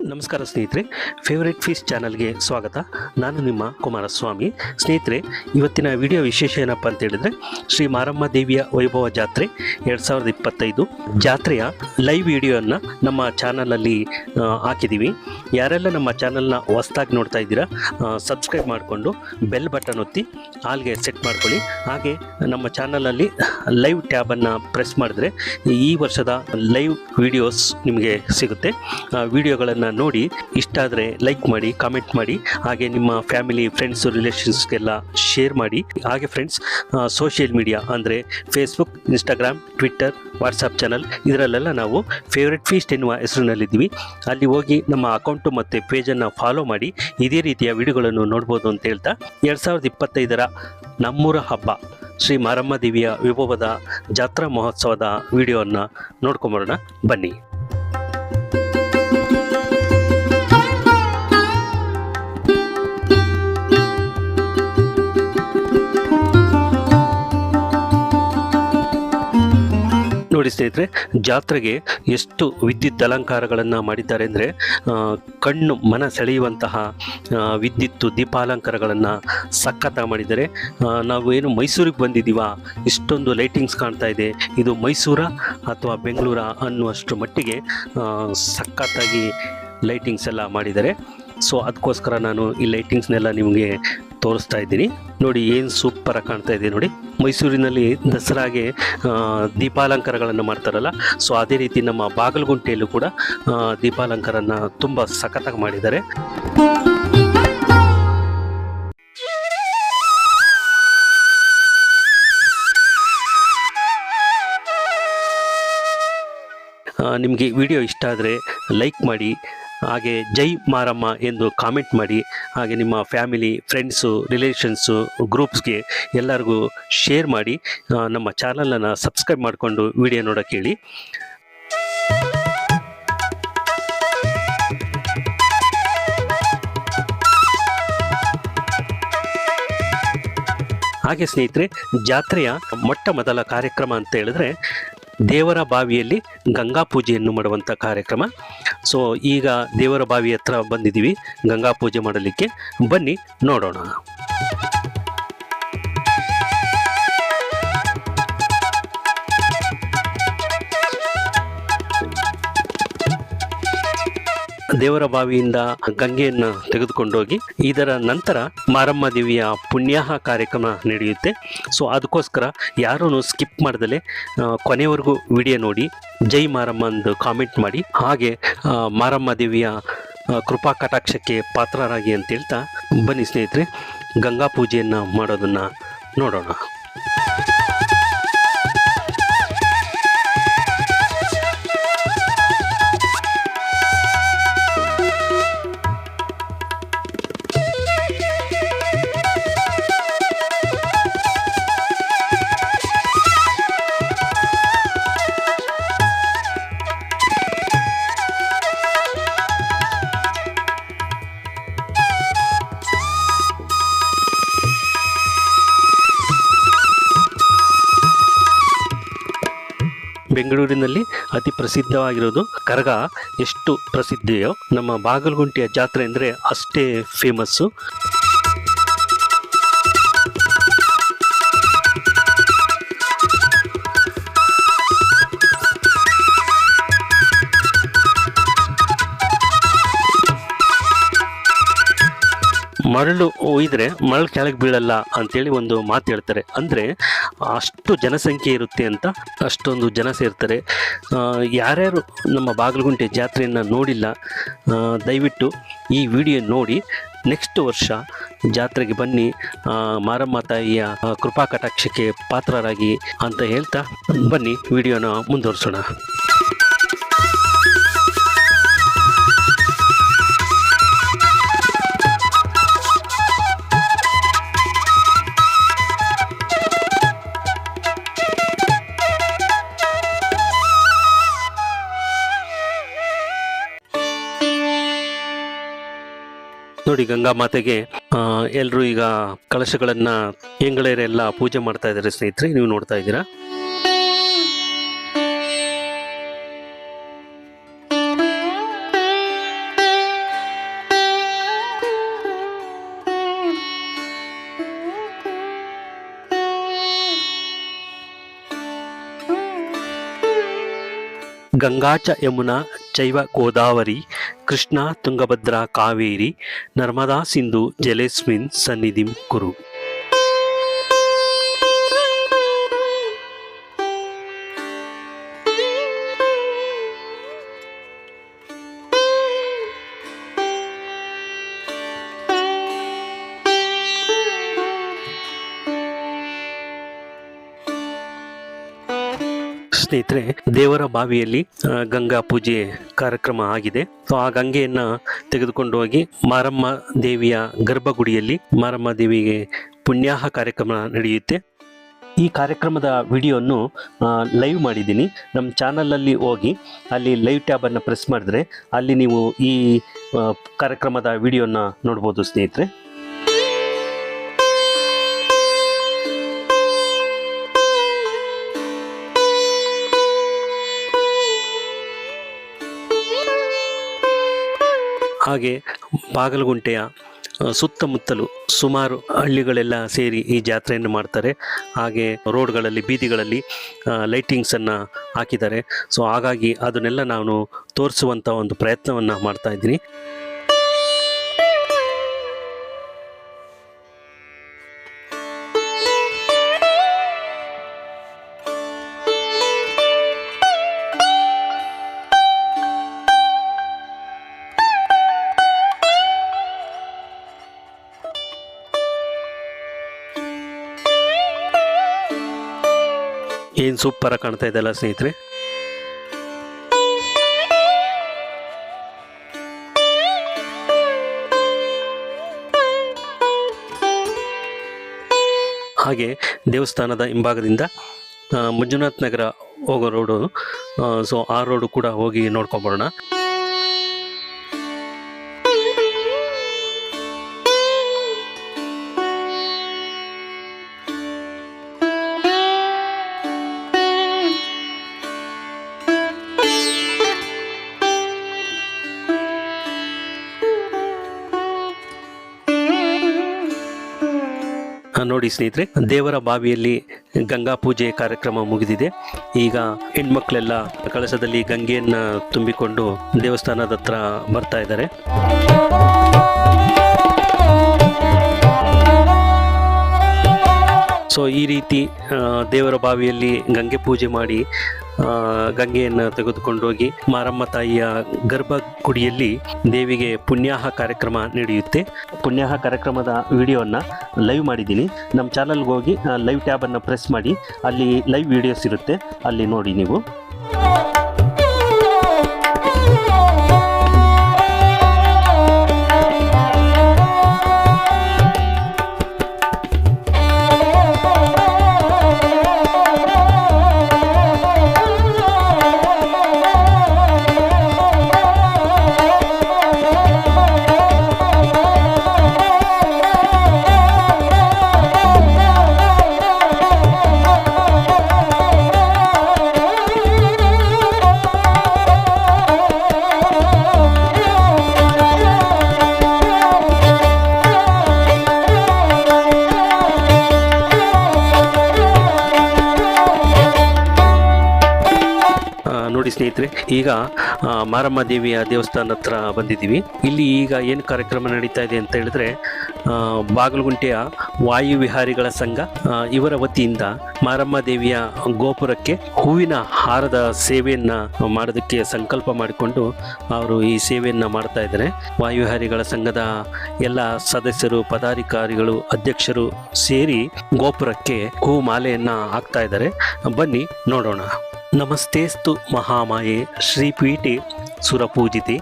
ನಮಸ್ಕಾರ ಸ್ನೇಹಿತರೆ favourite fees ಚಾನಲ್ಗೆ ಸ್ವಾಗತ. ನಾನು ನಿಮ್ಮ ಕುಮಾರಸ್ವಾಮಿ. ಸ್ನೇಹಿತರೆ, ಇವತ್ತಿನ ವಿಡಿಯೋ ವಿಶೇಷ ಏನಪ್ಪ ಅಂತ ಹೇಳಿದ್ರೆ, ಶ್ರೀ ಮಾರಮ್ಮ ದೇವಿಯ ವೈಭವ ಜಾತ್ರೆ ಎರಡು ಸಾವಿರದ ಇಪ್ಪತ್ತೈದು. ಜಾತ್ರೆಯ ಲೈವ್ ವಿಡಿಯೋನ ನಮ್ಮ ಚಾನಲಲ್ಲಿ ಹಾಕಿದ್ದೀವಿ ಯಾರೆಲ್ಲ ನಮ್ಮ ಚಾನಲ್ನ ಹೊಸ್ದಾಗಿ ನೋಡ್ತಾ ಇದ್ದೀರಾ ಸಬ್ಸ್ಕ್ರೈಬ್ ಮಾಡಿಕೊಂಡು ಬೆಲ್ ಬಟನ್ ಒತ್ತಿ, ಹಾಲ್ಗೆ ಸೆಟ್ ಮಾಡ್ಕೊಳ್ಳಿ. ಹಾಗೆ ನಮ್ಮ ಚಾನಲಲ್ಲಿ ಲೈವ್ ಟ್ಯಾಬನ್ನು ಪ್ರೆಸ್ ಮಾಡಿದ್ರೆ ಈ ವರ್ಷದ ಲೈವ್ ವಿಡಿಯೋಸ್ ನಿಮಗೆ ಸಿಗುತ್ತೆ. ಆ ನೋಡಿ ಇಷ್ಟ ಆದರೆ ಲೈಕ್ ಮಾಡಿ ಕಾಮೆಂಟ್ ಮಾಡಿ, ಹಾಗೆ ನಿಮ್ಮ ಫ್ಯಾಮಿಲಿ ಫ್ರೆಂಡ್ಸ್ ರಿಲೇಷನ್ಸ್ಗೆಲ್ಲ ಶೇರ್ ಮಾಡಿ. ಹಾಗೆ ಫ್ರೆಂಡ್ಸ್ ಸೋಷಿಯಲ್ ಮೀಡಿಯಾ ಅಂದರೆ Facebook Instagram Twitter WhatsApp channel ಇದರಲ್ಲೆಲ್ಲ ನಾವು ಫೇವ್ರೆಟ್ ಫೀಸ್ಟ್ ಎನ್ನುವ ಹೆಸರಿನಲ್ಲಿದ್ದೀವಿ. ಅಲ್ಲಿ ಹೋಗಿ ನಮ್ಮ ಅಕೌಂಟು ಮತ್ತು ಪೇಜನ್ನು ಫಾಲೋ ಮಾಡಿ ಇದೇ ರೀತಿಯ ವಿಡಿಯೋಗಳನ್ನು ನೋಡ್ಬೋದು ಅಂತ ಹೇಳ್ತಾ ಎರಡು ಸಾವಿರದ ಇಪ್ಪತ್ತೈದರ ನಮ್ಮೂರ ಹಬ್ಬ, ಶ್ರೀ ಮಾರಮ್ಮ ದೇವಿಯ ವಿಭವದ ಜಾತ್ರಾ ಮಹೋತ್ಸವದ ವಿಡಿಯೋವನ್ನು ನೋಡ್ಕೊಂಬರೋಣ. ಬನ್ನಿ. ನೋಡಿ ಸ್ನೇಹಿತರೆ ಜಾತ್ರೆಗೆ ಎಷ್ಟು ವಿದ್ಯುತ್ ಅಲಂಕಾರಗಳನ್ನು ಮಾಡಿದ್ದಾರೆ ಅಂದರೆ ಕಣ್ಣು ಮನ ಸೆಳೆಯುವಂತಹ ವಿದ್ಯುತ್ ವಿದ್ಯುತ್ತು ದೀಪಾಲಂಕಾರಗಳನ್ನು ಸಖತ್ತಾಗಿ ಮಾಡಿದ್ದಾರೆ. ನಾವು ಏನು ಮೈಸೂರಿಗೆ ಬಂದಿದ್ದೀವ? ಇಷ್ಟೊಂದು ಲೈಟಿಂಗ್ಸ್ ಕಾಣ್ತಾ ಇದೆ. ಇದು ಮೈಸೂರ ಅಥವಾ ಬೆಂಗಳೂರ ಅನ್ನುವಷ್ಟು ಮಟ್ಟಿಗೆ ಸಖತ್ತಾಗಿ ಲೈಟಿಂಗ್ಸ್ ಎಲ್ಲ ಮಾಡಿದ್ದಾರೆ. ಸೊ ಅದಕ್ಕೋಸ್ಕರ ನಾನು ಈ ಲೈಟಿಂಗ್ಸ್ನೆಲ್ಲ ನಿಮಗೆ ತೋರಿಸ್ತಾ ಇದ್ದೀನಿ. ನೋಡಿ ಏನು ಸೂಪರಾಗಿ ಕಾಣ್ತಾ ಇದೆ ನೋಡಿ. ಮೈಸೂರಿನಲ್ಲಿ ದಸರಾಗೆ ದೀಪಾಲಂಕಾರಗಳನ್ನು ಮಾಡ್ತಾರಲ್ಲ ಸೊ ಅದೇ ರೀತಿ ನಮ್ಮ ಬಾಗಲಗುಂಟೆಯಲ್ಲೂ ಕೂಡ ದೀಪಾಲಂಕಾರನ ತುಂಬ ಸಖತ್ತಾಗಿ ಮಾಡಿದ್ದಾರೆ. ನಿಮಗೆ ವಿಡಿಯೋ ಇಷ್ಟ ಆದರೆ ಲೈಕ್ ಮಾಡಿ ಹಾಗೆ ಜೈ ಮಾರಮ್ಮ ಎಂದು ಕಾಮೆಂಟ್ ಮಾಡಿ, ಹಾಗೆ ನಿಮ್ಮ ಫ್ಯಾಮಿಲಿ ಫ್ರೆಂಡ್ಸು ರಿಲೇಷನ್ಸು ಗ್ರೂಪ್ಸ್ಗೆ ಎಲ್ಲರಿಗೂ ಶೇರ್ ಮಾಡಿ ನಮ್ಮ ಚಾನಲನ್ನು ಸಬ್ಸ್ಕ್ರೈಬ್ ಮಾಡಿಕೊಂಡು ವಿಡಿಯೋ ನೋಡೋಕೆ ಹೇಳಿ. ಹಾಗೆ ಸ್ನೇಹಿತರೆ, ಜಾತ್ರೆಯ ಮೊಟ್ಟ ಮೊದಲ ಕಾರ್ಯಕ್ರಮ ಅಂತ ಹೇಳಿದ್ರೆ ದೇವರ ಬಾವಿಯಲ್ಲಿ ಗಂಗಾ ಪೂಜೆಯನ್ನು ಮಾಡುವಂಥ ಕಾರ್ಯಕ್ರಮ. ಸೊ ಈಗ ದೇವರ ಬಾವಿ ಹತ್ರ ಬಂದಿದ್ದೀವಿ. ಗಂಗಾ ಪೂಜೆ ಮಾಡಲಿಕ್ಕೆ ಬನ್ನಿ ನೋಡೋಣ. ದೇವರ ಬಾವಿಯಿಂದ ಗಂಗೆಯನ್ನು ತೆಗೆದುಕೊಂಡೋಗಿ ಇದರ ನಂತರ ಮಾರಮ್ಮ ದೇವಿಯ ಪುಣ್ಯಾಹ ಕಾರ್ಯಕ್ರಮ ನಡೆಯುತ್ತೆ. ಸೊ ಅದಕ್ಕೋಸ್ಕರ ಯಾರೂ ಸ್ಕಿಪ್ ಮಾಡ್ದಲೆ ಕೊನೆವರೆಗೂ ವಿಡಿಯೋ ನೋಡಿ, ಜೈ ಮಾರಮ್ಮ ಅಂದು ಕಾಮೆಂಟ್ ಮಾಡಿ. ಹಾಗೆ ಮಾರಮ್ಮ ದೇವಿಯ ಕೃಪಾ ಕಟಾಕ್ಷಕ್ಕೆ ಪಾತ್ರರಾಗಿ ಅಂತ ಹೇಳ್ತಾ, ಬನ್ನಿ ಸ್ನೇಹಿತರೆ, ಗಂಗಾ ಪೂಜೆಯನ್ನು ಮಾಡೋದನ್ನು ನೋಡೋಣ. ಬೆಂಗಳೂರಿನಲ್ಲಿ ಅತಿ ಪ್ರಸಿದ್ಧವಾಗಿರೋದು ಕರಗ. ಎಷ್ಟು ಪ್ರಸಿದ್ಧಿಯೋ ನಮ್ಮ ಬಾಗಲಗುಂಟೆಯ ಜಾತ್ರೆ ಅಂದರೆ ಅಷ್ಟೇ ಫೇಮಸ್ಸು ಮರಳು ಒಯ್ದರೆ ಮರಳು ಕೆಳಗೆ ಬೀಳಲ್ಲ ಅಂತೇಳಿ ಒಂದು ಮಾತು ಹೇಳ್ತಾರೆ. ಅಂದರೆ ಅಷ್ಟು ಜನಸಂಖ್ಯೆ ಇರುತ್ತೆ ಅಂತ ಅಷ್ಟೊಂದು ಜನ ಸೇರ್ತಾರೆ. ಯಾರ್ಯಾರು ನಮ್ಮ ಬಾಗಲಗುಂಟೆ ಜಾತ್ರೆಯನ್ನು ನೋಡಿಲ್ಲ ದಯವಿಟ್ಟು ಈ ವಿಡಿಯೋ ನೋಡಿ, ನೆಕ್ಸ್ಟ್ ವರ್ಷ ಜಾತ್ರೆಗೆ ಬನ್ನಿ ಮಾರಮ್ಮ ತಾಯಿಯ ಕೃಪಾ ಕಟಾಕ್ಷಕ್ಕೆ ಪಾತ್ರರಾಗಿ ಅಂತ ಹೇಳ್ತಾ ಬನ್ನಿ, ವಿಡಿಯೋನ ಮುಂದುವರಿಸೋಣ. ನೋಡಿ ಗಂಗಾ ಮಾತೆಗೆ ಎಲ್ಲರೂ ಈಗ ಕಳಶಗಳನ್ನ ಹೆಂಗಳೆಯರೆಲ್ಲ ಪೂಜೆ ಮಾಡ್ತಾ ಇದ್ದಾರೆ ಸ್ನೇಹಿತರೆ, ನೀವು ನೋಡ್ತಾ ಇದ್ದೀರಾ? ಗಂಗಾಚ ಯಮುನಾ ಚೈವ ಗೋದಾವರಿ కృష్ణ తుంగభద్ర కావేరి నర్మదా సింధు జలేస్మిన్ సన్నిధిం కురు. ಸ್ನೇಹಿತರೆ, ದೇವರ ಬಾವಿಯಲ್ಲಿ ಗಂಗಾ ಪೂಜೆ ಕಾರ್ಯಕ್ರಮ ಆಗಿದೆ. ಸೊ, ಆ ಗಂಗೆಯನ್ನ ತೆಗೆದುಕೊಂಡು ಹೋಗಿ ಮಾರಮ್ಮ ದೇವಿಯ ಗರ್ಭಗುಡಿಯಲ್ಲಿ ಮಾರಮ್ಮ ದೇವಿಗೆ ಪುಣ್ಯಾಹ ಕಾರ್ಯಕ್ರಮ ನಡೆಯುತ್ತೆ. ಈ ಕಾರ್ಯಕ್ರಮದ ವಿಡಿಯೋವನ್ನು ಲೈವ್ ಮಾಡಿದ್ದೀನಿ. ನಮ್ಮ ಚಾನಲಲ್ಲಿ ಹೋಗಿ, ಅಲ್ಲಿ ಲೈವ್ ಟ್ಯಾಬನ್ನು ಪ್ರೆಸ್ ಮಾಡಿದ್ರೆ, ಅಲ್ಲಿ ನೀವು ಈ ಕಾರ್ಯಕ್ರಮದ ವಿಡಿಯೋನ ನೋಡ್ಬೋದು ಸ್ನೇಹಿತರೆ. ಹಾಗೆ ಬಾಗಲಗುಂಟೆಯ ಸುತ್ತಮುತ್ತಲು ಸುಮಾರು ಹಳ್ಳಿಗಳೆಲ್ಲ ಸೇರಿ ಈ ಜಾತ್ರೆಯನ್ನು ಮಾಡ್ತಾರೆ. ಹಾಗೆ ರೋಡ್ಗಳಲ್ಲಿ, ಬೀದಿಗಳಲ್ಲಿ ಲೈಟಿಂಗ್ಸನ್ನು ಹಾಕಿದ್ದಾರೆ. ಸೊ ಹಾಗಾಗಿ ಅದನ್ನೆಲ್ಲ ನಾನು ತೋರಿಸುವಂಥ ಒಂದು ಪ್ರಯತ್ನವನ್ನು ಮಾಡ್ತಾ ಇದ್ದೀನಿ. ಏನು ಸೂಪರಾಗಿ ಕಾಣ್ತಾ ಇದೆಯಲ್ಲ ಸ್ನೇಹಿತರೆ? ಹಾಗೆ ದೇವಸ್ಥಾನದ ಹಿಂಭಾಗದಿಂದ ಮಂಜುನಾಥ್ ನಗರ ಹೋಗೋ ರೋಡು ಸೊ ಆ ರೋಡು ಕೂಡ ಹೋಗಿ ನೋಡ್ಕೊಂಬರೋಣ. ನೋಡಿ ಸ್ನೇಹಿತರೆ, ದೇವರ ಬಾವಿಯಲ್ಲಿ ಗಂಗಾ ಪೂಜೆ ಕಾರ್ಯಕ್ರಮ ಮುಗಿದಿದೆ. ಈಗ ಹೆಣ್ಮಕ್ಳೆಲ್ಲ ಕಳಸದಲ್ಲಿ ಗಂಗೆಯನ್ನ ತುಂಬಿಕೊಂಡು ದೇವಸ್ಥಾನದ ಹತ್ರ ಬರ್ತಾ ಇದ್ದಾರೆ. ಸೊ ಈ ರೀತಿ ದೇವರ ಬಾವಿಯಲ್ಲಿ ಗಂಗೆ ಪೂಜೆ ಮಾಡಿ ಗಂಗೆಯನ್ನು ತೆಗೆದುಕೊಂಡೋಗಿ ಮಾರಮ್ಮ ತಾಯಿಯ ಗರ್ಭಗುಡಿಯಲ್ಲಿ ದೇವಿಗೆ ಪುಣ್ಯಾಹ ಕಾರ್ಯಕ್ರಮ ನಡೆಯುತ್ತೆ. ಪುಣ್ಯಾಹ ಕಾರ್ಯಕ್ರಮದ ವಿಡಿಯೋನ ಲೈವ್ ಮಾಡಿದ್ದೀನಿ. ನಮ್ಮ ಚಾನಲ್ಗೆ ಹೋಗಿ ಲೈವ್ ಟ್ಯಾಬನ್ನು ಪ್ರೆಸ್ ಮಾಡಿ, ಅಲ್ಲಿ ಲೈವ್ ವಿಡಿಯೋಸ್ ಇರುತ್ತೆ. ಅಲ್ಲಿ ನೋಡಿ ನೀವು. ಈಗ ಮಾರಮ್ಮ ದೇವಿಯ ದೇವಸ್ಥಾನ ಹತ್ರ ಬಂದಿದ್ದೀವಿ. ಇಲ್ಲಿ ಈಗ ಏನು ಕಾರ್ಯಕ್ರಮ ನಡೀತಾ ಇದೆ ಅಂತ ಹೇಳಿದ್ರೆ ಬಾಗಲಗುಂಟೆಯ ವಾಯು ವಿಹಾರಿಗಳ ಸಂಘ ಇವರ ವತಿಯಿಂದ ಮಾರಮ್ಮ ದೇವಿಯ ಗೋಪುರಕ್ಕೆ ಹೂವಿನ ಹಾರದ ಸೇವೆಯನ್ನ ಮಾಡೋದಕ್ಕೆ ಸಂಕಲ್ಪ ಮಾಡಿಕೊಂಡು ಅವರು ಈ ಸೇವೆಯನ್ನ ಮಾಡ್ತಾ ಇದ್ದಾರೆ. ವಾಯುವಿಹಾರಿಗಳ ಸಂಘದ ಎಲ್ಲ ಸದಸ್ಯರು, ಪದಾಧಿಕಾರಿಗಳು, ಅಧ್ಯಕ್ಷರು ಸೇರಿ ಗೋಪುರಕ್ಕೆ ಹೂ ಮಾಲೆಯನ್ನ ಹಾಕ್ತಾ ಇದ್ದಾರೆ. ಬನ್ನಿ ನೋಡೋಣ. ನಮಸ್ತೇಸ್ತು ಮಹಾಮಾಯೆ ಶ್ರೀಪೀಠೆ ಸುರಪೂಜಿತೆ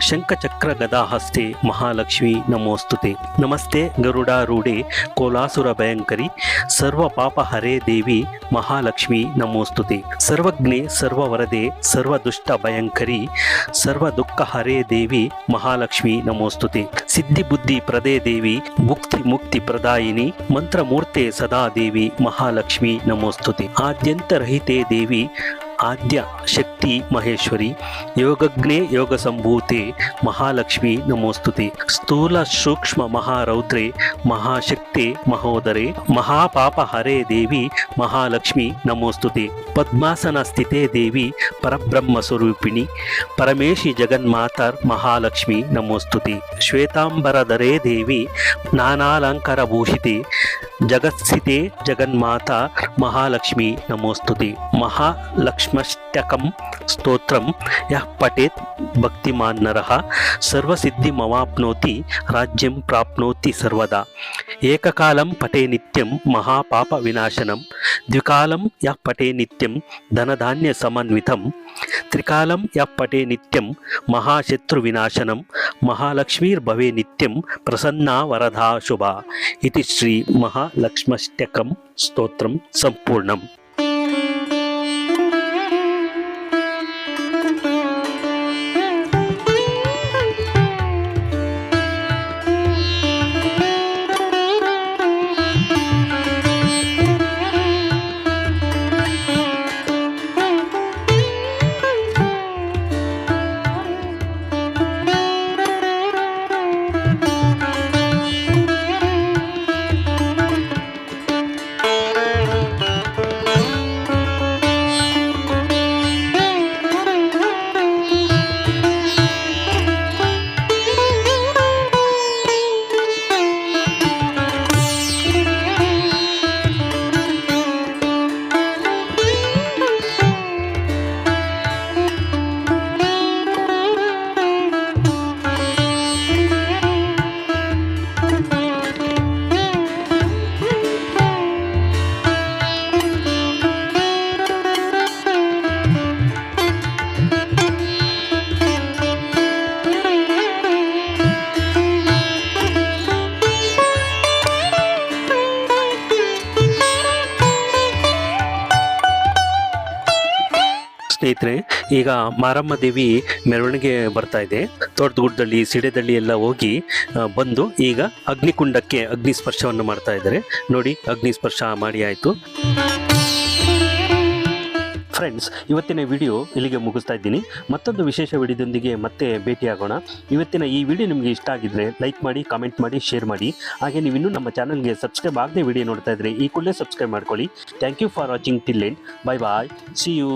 ಶಂಖಚಕ್ರ ಗದಾಹಸ್ತೆ ಮಹಾಲಕ್ಷ್ಮಿ ನಮೋಸ್ತುತೆ. ನಮಸ್ತೆ ಗರುಡಾರೂಢೆ ಕೋಲಾಸುರ ಭಯಂಕರಿ, ಸರ್ವ ಪಾಪ ಹರೇ ದೇವಿ ಮಹಾಲಕ್ಷ್ಮಿ ನಮೋಸ್ತುತೆ. ಸರ್ವಜ್ಞೆ, ಸರ್ವವರದೆ, ಸರ್ವದುಷ್ಟ ಭಯಂಕರಿ, ಸರ್ವ ದುಃಖ ಹರೇ ದೇವಿ ಮಹಾಲಕ್ಷ್ಮಿ ನಮೋಸ್ತುತೆ. ಸಿದ್ಧಿ ಬುದ್ಧಿ ಪ್ರದೇ ದೇವಿ, ಮುಕ್ತಿ ಮುಕ್ತಿ ಪ್ರದಾಯಿನಿ, ಮಂತ್ರಮೂರ್ತೆ ಸದಾ ದೇವಿ ಮಹಾಲಕ್ಷ್ಮಿ ನಮೋಸ್ತುತೆ. ಆದ್ಯಂತರಹಿತೆ ದೇವಿ ಆದ್ಯ ಶಕ್ತಿ ಮಹೇಶ್ವರಿ, ಯೋಗಜ್ಞೆ ಯೋಗ ಸಂಭೂತೆ ಮಹಾಲಕ್ಷ್ಮಿ ನಮೋಸ್ತುತೆ. ಸ್ಥೂಲ ಸೂಕ್ಷ್ಮ ಮಹಾರೌದ್ರೆ, ಮಹಾಶಕ್ತಿ ಮಹೋದರೆ, ಮಹಾಪಾಪ ಹರೇ ದೇವಿ, ಮಹಾಲಕ್ಷ್ಮಿ ನಮೋಸ್ತುತೆ. ಪದ್ಮಾಸನ ಸ್ಥಿತೇ ದೇವಿ, ಪರಬ್ರಹ್ಮ ಸ್ವರೂಪಿಣಿ, ಪರಮೇಶಿ ಜಗನ್ಮಾತರ್ ಮಹಾಲಕ್ಷ್ಮಿ ನಮೋಸ್ತುತೆ. ಶ್ವೇತಾಂಬರಧರೇ ದೇವಿ, ನಾನಾಲಂಕಾರ ಭೂಷಿತೆ జగత్సితే జగన్మాత మహాలక్ష్మి నమోస్తుతి మహాలక్ష్మష్టకం స్తోత్రం యః పఠేత్ భక్తిమాన్నర సర్వసిద్ధిమవాప్నోతి రాజ్యం ప్రాప్నోతి సర్వదా. ఏకకాలం పఠే నిత్యం మహాపాప వినాశనం. ద్వికాలం యః పఠే నిత్యం ధనధాన్య సమన్వితం. త్రికాలం యః పఠే నిత్యం మహాశత్రు వినాశనం. మహాలక్ష్మీర్భవే నిత్యం ప్రసన్నా వరదా శుభ. ఇది శ్రీ మహా లక్ష్మష్టకం స్తోత్రం సంపూర్ణం. ಸ್ನೇಹಿತರೆ, ಈಗ ಮಾರಮ್ಮ ದೇವಿ ಮೆರವಣಿಗೆ ಬರ್ತಾ ಇದೆ. ತೋಟದಗುಡ್ಡದಲ್ಲಿ ಸಿಡೆದಳ್ಳಿ ಎಲ್ಲ ಹೋಗಿ ಬಂದು ಈಗ ಅಗ್ನಿಕುಂಡಕ್ಕೆ ಅಗ್ನಿ ಸ್ಪರ್ಶವನ್ನು ಮಾಡ್ತಾ ಇದ್ದಾರೆ. ನೋಡಿ, ಅಗ್ನಿ ಸ್ಪರ್ಶ ಮಾಡಿ ಆಯಿತು. ಫ್ರೆಂಡ್ಸ್ ಇವತ್ತಿನ ವಿಡಿಯೋ ಇಲ್ಲಿಗೆ ಮುಗಿಸ್ತಾ ಇದ್ದೀನಿ. ಮತ್ತೊಂದು ವಿಶೇಷ ವಿಡಿಯೋದೊಂದಿಗೆ ಮತ್ತೆ ಭೇಟಿಯಾಗೋಣ. ಇವತ್ತಿನ ಈ ವಿಡಿಯೋ ನಿಮಗೆ ಇಷ್ಟ ಆಗಿದ್ರೆ ಲೈಕ್ ಮಾಡಿ ಕಾಮೆಂಟ್ ಮಾಡಿ ಶೇರ್ ಮಾಡಿ. ಹಾಗೆ ನೀವು ಇನ್ನೂ ನಮ್ಮ ಚಾನಲ್ಗೆ ಸಬ್ಸ್ಕ್ರೈಬ್ ಆಗದೆ ವಿಡಿಯೋ ನೋಡ್ತಾ ಇದ್ರೆ ಈ ಕೂಡಲೇ ಸಬ್ಸ್ಕ್ರೈಬ್ ಮಾಡ್ಕೊಳ್ಳಿ. Thank you for watching till end bye bye see you